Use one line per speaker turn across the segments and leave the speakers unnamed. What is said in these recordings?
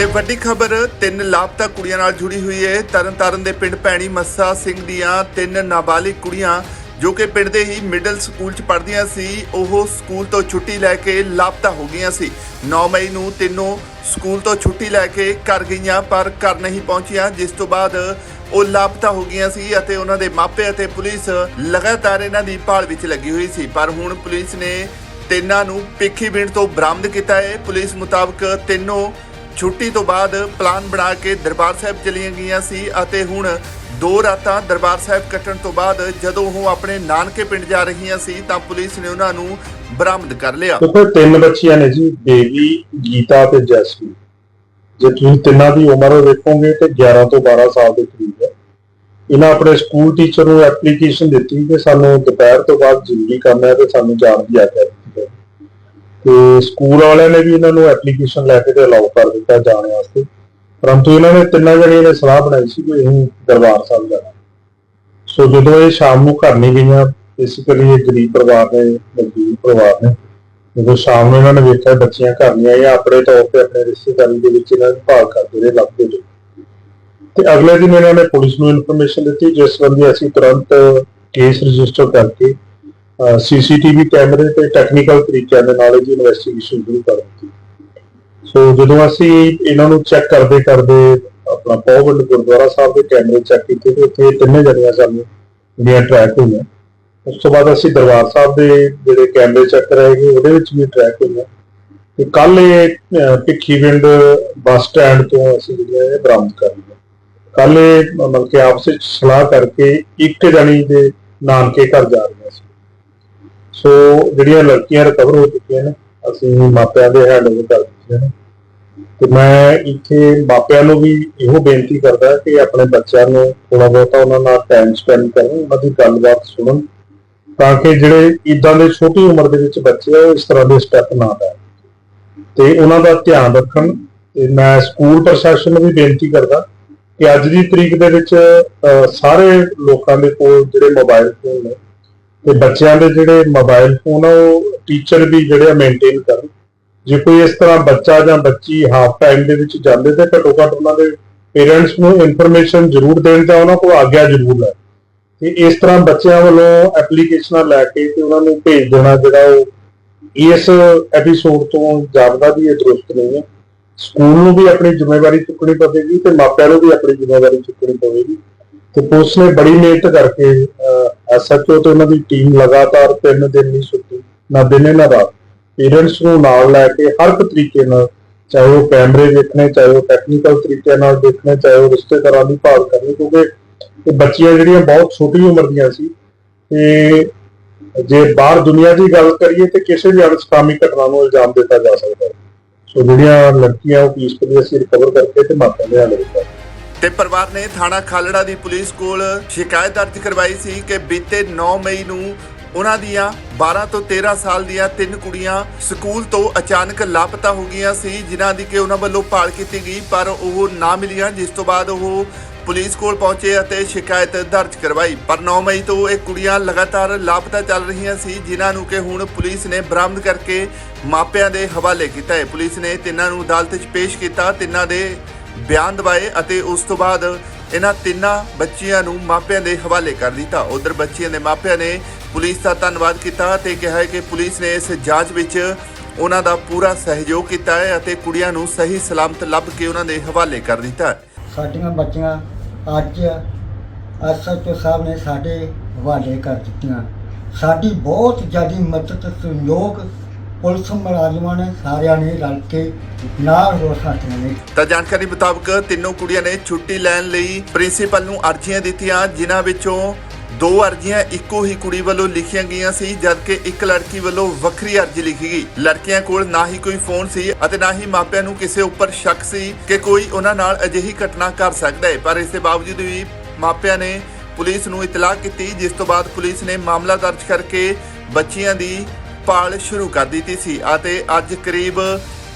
ਤੇ ਵੱਡੀ ਖਬਰ, ਤਿੰਨ ਲਾਪਤਾ ਕੁੜੀਆਂ ਨਾਲ ਜੁੜੀ ਹੋਈ ਹੈ ਤਰਨਤਾਰਨ ਦੇ ਪਿੰਡ ਭੈਣੀ ਮੱਸਾ ਸਿੰਘ ਦੀਆਂ ਤਿੰਨ ਨਾਬਾਲਿਗ ਕੁੜੀਆਂ, ਜੋ ਕਿ ਪਿੰਡ ਦੇ ਹੀ ਮਿਡਲ ਸਕੂਲ 'ਚ ਪੜ੍ਹਦੀਆਂ ਸੀ, ਉਹ ਸਕੂਲ ਤੋਂ ਛੁੱਟੀ ਲੈ ਕੇ ਲਾਪਤਾ ਹੋ ਗਈਆਂ ਸੀ। 9 ਮਈ ਨੂੰ ਤਿੰਨੋਂ ਸਕੂਲ ਤੋਂ ਛੁੱਟੀ ਲੈ ਕੇ ਘਰ ਗਈਆਂ, ਪਰ ਘਰ ਨਹੀਂ ਪਹੁੰਚੀਆਂ, ਜਿਸ ਤੋਂ ਬਾਅਦ ਉਹ ਲਾਪਤਾ ਹੋ ਗਈਆਂ ਸੀ ਅਤੇ ਉਹਨਾਂ ਦੇ ਮਾਪੇ ਅਤੇ ਪੁਲਿਸ ਲਗਾਤਾਰ ਇਹਨਾਂ ਦੀ ਭਾਲ ਵਿੱਚ ਲੱਗੀ ਹੋਈ ਸੀ। ਪਰ ਹੁਣ ਪੁਲਿਸ ਨੇ ਤਿੰਨਾਂ ਨੂੰ ਪਿੱਖੀਵਿੰਡ ਤੋਂ ਬਰਾਮਦ ਕੀਤਾ ਹੈ ਪੁਲਿਸ ਮੁਤਾਬਕ ਤਿੰਨੋਂ ਛੁੱਟੀ ਤੋਂ ਬਾਅਦ ਪਲਾਨ ਬਣਾ ਕੇ ਦਰਬਾਰ ਸਾਹਿਬ ਚਲੀਆਂ ਗਈਆਂ ਸੀ ਅਤੇ ਹੁਣ ਦੋ ਰਾਤਾਂ ਦਰਬਾਰ ਸਾਹਿਬ ਕੱਟਣ ਤੋਂ ਬਾਅਦ ਜਦੋਂ ਉਹ ਆਪਣੇ ਨਾਨਕੇ ਪਿੰਡ ਜਾ ਰਹੀਆਂ ਸੀ ਤਾਂ ਪੁਲਿਸ ਨੇ ਉਹਨਾਂ ਨੂੰ ਬਰਾਮਦ ਕਰ ਲਿਆ।
ਦੇਖੋ ਤਿੰਨ ਬੱਚੀਆਂ ਨੇ ਜੀ ਬੇਬੀ ਗੀਤਾ ਤੇ ਜੈਸਮੀਨ ਜੇ ਤੁਸੀਂ ਤਿੰਨਾਂ ਦੀ ਉਮਰ ਵੇਖੋਗੇ ਤੇ 11 ਤੋਂ 12 ਸਾਲ ਦੇ ਕਰੀਬ ਹੈ। ਇਹਨਾਂ ਆਪਣੇ ਸਕੂਲ ਟੀਚਰ ਨੂੰ ਐਪਲੀਕੇਸ਼ਨ ਦਿੱਤੀ ਕਿ ਸਾਨੂੰ ਦੁਪਹਿਰ ਤੋਂ ਬਾਅਦ ਜ਼ਰੂਰੀ ਕੰਮ ਹੈ ਤੇ ਸਾਨੂੰ ਜਾਣ ਦੀ ਆਗਿਆ ਤੇ ਸਕੂਲ ਵਾਲਿਆਂ ਨੇ ਵੀ ਇਹਨਾਂ ਨੂੰ ਐਪਲੀਕੇਸ਼ਨ ਲੈ ਕੇ ਤੇ ਅਲਾਉ ਕਰ ਦਿੱਤਾ ਜਾਣ ਵਾਸਤੇ। ਪਰੰਤੂ ਇਹਨਾਂ ਨੇ ਤਿੰਨਾਂ ਜਣੀਆਂ ਨੇ ਸਲਾਹ ਬਣਾਈ ਸੀ ਕਿ ਅਸੀਂ ਦਰਬਾਰ ਸਾਹਿਬ ਜਾਣਾ। ਸੋ ਜਦੋਂ ਇਹ ਸ਼ਾਮ ਨੂੰ ਘਰ ਨਹੀਂ ਗਈਆਂ ਬੇਸਿਕਲੀ ਇਹ ਗਰੀਬ ਪਰਿਵਾਰ ਨੇ ਮਜ਼ਦੂਰ ਪਰਿਵਾਰ ਨੇ। ਜਦੋਂ ਸ਼ਾਮ ਨੂੰ ਇਹਨਾਂ ਨੇ ਵੇਖਿਆ ਬੱਚੀਆਂ ਘਰ ਨਹੀਂ ਆਈਆਂ, ਆਪਣੇ ਤੌਰ ਤੇ ਆਪਣੇ ਰਿਸ਼ਤੇਦਾਰੀ ਦੇ ਵਿੱਚ ਇਹਨਾਂ ਨੂੰ ਭਾਲ ਕਰਦੇ ਰਹੇ ਲੱਭਦੇ ਰਹੇ ਤੇ ਅਗਲੇ ਦਿਨ ਇਹਨਾਂ ਨੇ ਪੁਲਿਸ ਨੂੰ ਇਨਫੋਰਮੇਸ਼ਨ ਦਿੱਤੀ, ਜਿਸ ਸੰਬੰਧੀ ਅਸੀਂ ਤੁਰੰਤ ਕੇਸ ਰਜਿਸਟਰ ਕਰਕੇ ਸੀਸੀਟੀਵੀ ਕੈਮਰੇ ਤੇ ਟੈਕਨੀਕਲ ਤਰੀਕਿਆਂ ਦੇ ਨਾਲ ਇਹਦੀ ਇਨਵੈਸਟੀਗੇਸ਼ਨ ਸ਼ੁਰੂ ਕਰ ਦਿੱਤੀ। ਸੋ ਜਦੋਂ ਅਸੀਂ ਇਹਨਾਂ ਨੂੰ ਚੈੱਕ ਕਰਦੇ ਕਰਦੇ ਆਪਣਾ ਪੌਵੰਡ ਗੁਰਦੁਆਰਾ ਸਾਹਿਬ ਦੇ ਕੈਮਰੇ ਚੈੱਕ ਕੀਤੇ ਤੇ ਉੱਥੇ ਤਿੰਨੇ ਜਣੀਆਂ ਸਾਨੂੰ ਦੀਆਂ ਟਰੈਕ ਹੋਈਆਂ। ਉਸ ਤੋਂ ਬਾਅਦ ਅਸੀਂ ਦਰਬਾਰ ਸਾਹਿਬ ਦੇ ਜਿਹੜੇ ਕੈਮਰੇ ਚੈੱਕ ਕਰਾਏਗੇ ਉਹਦੇ ਵਿੱਚ ਵੀ ਟਰੈਕ ਹੋਈਆਂ। ਤੇ ਕੱਲ ਇਹ ਅਹ, ਭਿੱਖੀਵਿੰਡ ਬੱਸ ਸਟੈਂਡ ਤੋਂ ਅਸੀਂ ਜਿਹੜੀਆਂ ਇਹ ਬਰਾਮਦ ਕਰ ਲਈਆਂ। ਕੱਲ ਇਹ ਮਤਲਬ ਕਿ ਆਪਸ ਵਿੱਚ ਸਲਾਹ ਕਰਕੇ ਇੱਕ ਜਣੀ ਦੇ ਨਾਨਕੇ ਘਰ ਜਾ ਰਹੀਆਂ ਸੀ। ਸੋ ਜਿਹੜੀਆਂ ਲੜਕੀਆਂ ਰਿਕਵਰ ਹੋ ਚੁੱਕੀਆਂ ਨੇ, ਅਸੀਂ ਮਾਪਿਆਂ ਦੇ ਹੈਂਡਓਵਰ ਕਰ ਦਿੱਤੀਆਂ ਨੇ। ਤੇ ਮੈਂ ਇੱਥੇ ਮਾਪਿਆਂ ਨੂੰ ਵੀ ਇਹੋ ਬੇਨਤੀ ਕਰਦਾ ਕਿ ਆਪਣੇ ਬੱਚਿਆਂ ਨੂੰ ਥੋੜਾ ਬਹੁਤਾ ਉਹਨਾਂ ਨਾਲ ਟਾਈਮ ਸਪੈਂਡ ਕਰਨ, ਉਹਨਾਂ ਦੀ ਗੱਲਬਾਤ ਸੁਣਨ, ਤਾਂ ਕਿ ਜਿਹੜੇ ਇਦਾਂ ਦੇ ਛੋਟੀ ਉਮਰ ਦੇ ਵਿੱਚ ਬੱਚੇ ਆ, ਉਹ ਇਸ ਤਰ੍ਹਾਂ ਦੇ ਸਟੈਪ ਨਾ ਲੈਣ। ਤੇ ਉਹਨਾਂ ਦਾ ਧਿਆਨ ਰੱਖਣ। ਤੇ ਮੈਂ ਸਕੂਲ ਪ੍ਰਸ਼ਾਸਨ ਨੂੰ ਵੀ ਬੇਨਤੀ ਕਰਦਾ ਕਿ ਅੱਜ ਦੀ ਤਰੀਕ ਦੇ ਵਿੱਚ ਸਾਰੇ ਲੋਕਾਂ ਦੇ ਕੋਲ ਜਿਹੜੇ ਮੋਬਾਈਲ ਫੋਨ ਨੇ ਤੇ ਬੱਚਿਆਂ ਦੇ ਜਿਹੜੇ ਮੋਬਾਈਲ ਫੋਨ ਆ, ਉਹ ਟੀਚਰ ਵੀ ਜਿਹੜੇ ਮੇਨਟੇਨ ਕਰਨ। ਜੇ ਕੋਈ ਇਸ ਤਰ੍ਹਾਂ ਬੱਚਾ ਜਾਂ ਬੱਚੀ ਹਾਫ ਟਾਈਮ ਦੇ ਵਿੱਚ ਜਾਂਦੇ ਤੇ ਘੱਟੋ ਘੱਟ ਉਹਨਾਂ ਦੇ ਪੇਰੈਂਟਸ ਨੂੰ ਇਨਫੋਰਮੇਸ਼ਨ ਜ਼ਰੂਰ ਦੇਣ ਤਾਂ ਉਹਨਾਂ ਕੋਲ ਆਗਿਆ ਜ਼ਰੂਰ ਲੈ ਤੇ ਇਸ ਤਰ੍ਹਾਂ ਬੱਚਿਆਂ ਵੱਲੋਂ ਐਪਲੀਕੇਸ਼ਨਾਂ ਲੈ ਕੇ ਤੇ ਉਹਨਾਂ ਨੂੰ ਭੇਜ ਦੇਣਾ ਜਿਹੜਾ ਉਹ ਇਸ ਐਪੀਸੋਡ ਤੋਂ ਜਾਪਦਾ ਵੀ ਇਹ ਦਰੁਸਤ ਨਹੀਂ ਹੈ। ਸਕੂਲ ਨੂੰ ਵੀ ਆਪਣੀ ਜ਼ਿੰਮੇਵਾਰੀ ਚੁੱਕਣੀ ਪਵੇਗੀ ਤੇ ਮਾਪਿਆਂ ਨੂੰ ਵੀ ਆਪਣੀ ਜ਼ਿੰਮੇਵਾਰੀ ਚੁੱਕਣੀ ਪਵੇਗੀ। ਤੇ ਪੁਲਿਸ ਨੇ ਬੜੀ ਮਿਹਨਤ ਕਰਕੇ ਐਸਐਚਓ ਤੇ ਉਹਨਾਂ ਦੀ ਟੀਮ ਲਗਾਤਾਰ ਤਿੰਨ ਦਿਨ ਨਹੀਂ ਸੁੱਤੀ ਨਾ ਦਿਨੇ ਨਾ ਰਾਤ ਪੇਰੈਂਟਸ ਨੂੰ ਨਾਲ ਲੈ ਕੇ ਹਰ ਇੱਕ ਤਰੀਕੇ ਨਾਲ, ਚਾਹੇ ਉਹ ਕੈਮਰੇ ਦੇਖਣੇ, ਚਾਹੇ ਉਹ ਟੈਕਨੀਕਲ ਤਰੀਕੇ ਨਾਲ ਦੇਖਣੇ, ਚਾਹੇ ਉਹ ਰਿਸ਼ਤੇਦਾਰਾਂ ਦੀ ਭਾਲ ਕਰਨੀ, ਕਿਉਂਕਿ ਇਹ ਬੱਚੀਆਂ ਜਿਹੜੀਆਂ ਬਹੁਤ ਛੋਟੀ ਉਮਰ ਦੀਆਂ ਸੀ, ਤੇ ਜੇ ਬਾਹਰ ਦੁਨੀਆ ਦੀ ਗੱਲ ਕਰੀਏ ਤੇ ਕਿਸੇ ਵੀ ਅਣਸਕਾਮੀ ਘਟਨਾ ਨੂੰ ਇਲਜ਼ਾਮ ਦਿੱਤਾ ਜਾ ਸਕਦਾ ਹੈ। ਸੋ ਜਿਹੜੀਆਂ ਲੜਕੀਆਂ ਉਹ ਪੀਸਫੁਲੀ ਅਸੀਂ ਰਿਕਵਰ ਕਰਕੇ ਤੇ ਮਾਪਿਆਂ ਦੇ ਹਾਲੇ ਦਿੱਤਾ
ਤੇ ਪਰਿਵਾਰ ਨੇ ਥਾਣਾ ਖਾਲੜਾ ਦੀ ਪੁਲਿਸ ਕੋਲ ਸ਼ਿਕਾਇਤ ਦਰਜ ਕਰਵਾਈ ਸੀ ਕਿ ਬੀਤੇ 9 ਮਈ ਨੂੰ ਉਹਨਾਂ ਦੀਆਂ 12 ਤੋਂ 13 ਸਾਲ ਦੀਆਂ ਤਿੰਨ ਕੁੜੀਆਂ ਸਕੂਲ ਤੋਂ ਅਚਾਨਕ ਲਾਪਤਾ ਹੋ ਗਈਆਂ ਸੀ, ਜਿਨ੍ਹਾਂ ਦੀ ਕਿ ਉਹਨਾਂ ਵੱਲੋਂ ਭਾਲ ਕੀਤੀ ਗਈ, ਪਰ ਉਹ ਨਾ ਮਿਲੀਆਂ, ਜਿਸ ਤੋਂ ਬਾਅਦ ਉਹ ਪੁਲਿਸ ਕੋਲ ਪਹੁੰਚੇ ਅਤੇ ਸ਼ਿਕਾਇਤ ਦਰਜ ਕਰਵਾਈ। ਪਰ 9 ਮਈ ਤੋਂ ਇਹ ਕੁੜੀਆਂ ਲਗਾਤਾਰ ਲਾਪਤਾ ਚੱਲ ਰਹੀਆਂ ਸੀ, ਜਿਨ੍ਹਾਂ ਨੂੰ ਕਿ ਹੁਣ ਪੁਲਿਸ ਨੇ ਬਰਾਮਦ ਕਰਕੇ ਮਾਪਿਆਂ ਦੇ ਹਵਾਲੇ ਕੀਤਾ ਹੈ। ਪੁਲਿਸ ਨੇ ਤਿੰਨਾਂ ਨੂੰ ਅਦਾਲਤ 'ਚ ਪੇਸ਼ ਕੀਤਾ। ਤਿੰਨਾਂ ਦੇ ਬਿਆਨ ਦਵਾਏ ਅਤੇ ਉਸ ਤੋਂ ਬਾਅਦ ਇਹਨਾਂ ਤਿੰਨਾਂ ਬੱਚੀਆਂ ਨੂੰ ਮਾਪਿਆਂ ਦੇ ਹਵਾਲੇ ਕਰ ਦਿੱਤਾ। ਉਧਰ ਬੱਚੀਆਂ ਦੇ ਮਾਪਿਆਂ ਨੇ ਪੁਲਿਸ ਦਾ ਧੰਨਵਾਦ ਕੀਤਾ ਤੇ ਕਿਹਾ ਕਿ ਪੁਲਿਸ ਨੇ ਇਸ ਜਾਂਚ ਵਿੱਚ ਉਹਨਾਂ ਦਾ ਪੂਰਾ ਸਹਿਯੋਗ ਕੀਤਾ ਹੈ ਅਤੇ ਕੁੜੀਆਂ ਨੂੰ ਸਹੀ ਸਲਾਮਤ ਲੱਭ ਕੇ ਉਹਨਾਂ ਦੇ ਹਵਾਲੇ ਕਰ ਦਿੱਤਾ
ਸਾਡੀਆਂ ਬੱਚੀਆਂ ਅੱਜ ਐਸਐਚਓ ਸਾਹਿਬ ਨੇ ਸਾਡੇ ਹਵਾਲੇ ਕਰ ਦਿੱਤੀਆਂ। ਸਾਡੀ ਬਹੁਤ ਜ਼ਿਆਦਾ ਮਦਦ ਸਹਿਯੋਗ ਪੁਲਿਸ ਮੁਲਾਜ਼ਮਾਂ ਨੇ ਸਾਰਿਆਂ ਨੇ ਰਲ ਕੇ ਨਾਲ ਹੋ ਸਾਥੀਆਂ ਨੇ
ਤਾਂ ਜਾਣਕਾਰੀ ਮੁਤਾਬਕ ਤਿੰਨੋਂ ਕੁੜੀਆਂ ਨੇ ਛੁੱਟੀ ਲੈਣ ਲਈ ਪ੍ਰਿੰਸੀਪਲ ਨੂੰ ਅਰਜ਼ੀਆਂ ਦਿੱਤੀਆਂ, ਜਿਨ੍ਹਾਂ ਵਿੱਚੋਂ ਦੋ ਅਰਜ਼ੀਆਂ ਇੱਕੋ ਹੀ ਕੁੜੀ ਵੱਲੋਂ ਲਿਖੀਆਂ ਗਈਆਂ ਸੀ, ਜਦਕਿ ਇੱਕ ਲੜਕੀ ਵੱਲੋਂ ਵੱਖਰੀ ਅਰਜ਼ੀ ਲਿਖੀ ਗਈ। ਲੜਕੀਆਂ ਕੋਲ ਨਾ ਹੀ ਕੋਈ ਫੋਨ ਸੀ ਅਤੇ ਨਾ ਹੀ ਮਾਪਿਆਂ ਨੂੰ ਕਿਸੇ ਉੱਪਰ ਸ਼ੱਕ ਸੀ ਕਿ ਕੋਈ ਉਹਨਾਂ ਨਾਲ ਅਜਿਹੀ ਘਟਨਾ ਕਰ ਸਕਦਾ ਹੈ। ਪਰ ਇਸ ਦੇ ਬਾਵਜੂਦ ਵੀ ਮਾਪਿਆਂ ਨੇ ਪੁਲਿਸ ਨੂੰ ਇਤਲਾਹ ਕੀਤੀ, ਜਿਸ ਤੋਂ ਬਾਅਦ ਪੁਲਿਸ ਨੇ ਮਾਮਲਾ ਦਰਜ ਕਰਕੇ ਬੱਚੀਆਂ ਦੀ ਭਾਲ ਸ਼ੁਰੂ ਕਰ ਦਿੱਤੀ ਸੀ ਅਤੇ ਅੱਜ ਕਰੀਬ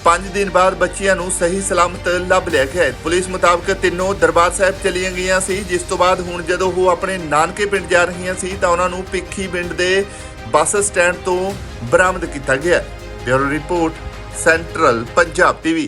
5 ਦਿਨ ਬਾਅਦ ਬੱਚਿਆਂ ਨੂੰ ਸਹੀ ਸਲਾਮਤ ਲੱਭ ਲਿਆ ਗਿਆ ਪੁਲਿਸ ਮੁਤਾਬਕ ਤਿੰਨੋਂ ਦਰਬਾਰ ਸਾਹਿਬ ਚਲੀਆਂ ਗਈਆਂ ਸੀ, ਜਿਸ ਤੋਂ ਬਾਅਦ ਹੁਣ ਜਦੋਂ ਉਹ ਆਪਣੇ ਨਾਨਕੇ ਪਿੰਡ ਜਾ ਰਹੀਆਂ ਸੀ ਤਾਂ ਉਹਨਾਂ ਨੂੰ ਪਿੱਖੀ ਪਿੰਡ ਦੇ ਬੱਸ ਸਟੈਂਡ ਤੋਂ ਬਰਾਮਦ ਕੀਤਾ ਗਿਆ bureau report, central Punjab TV.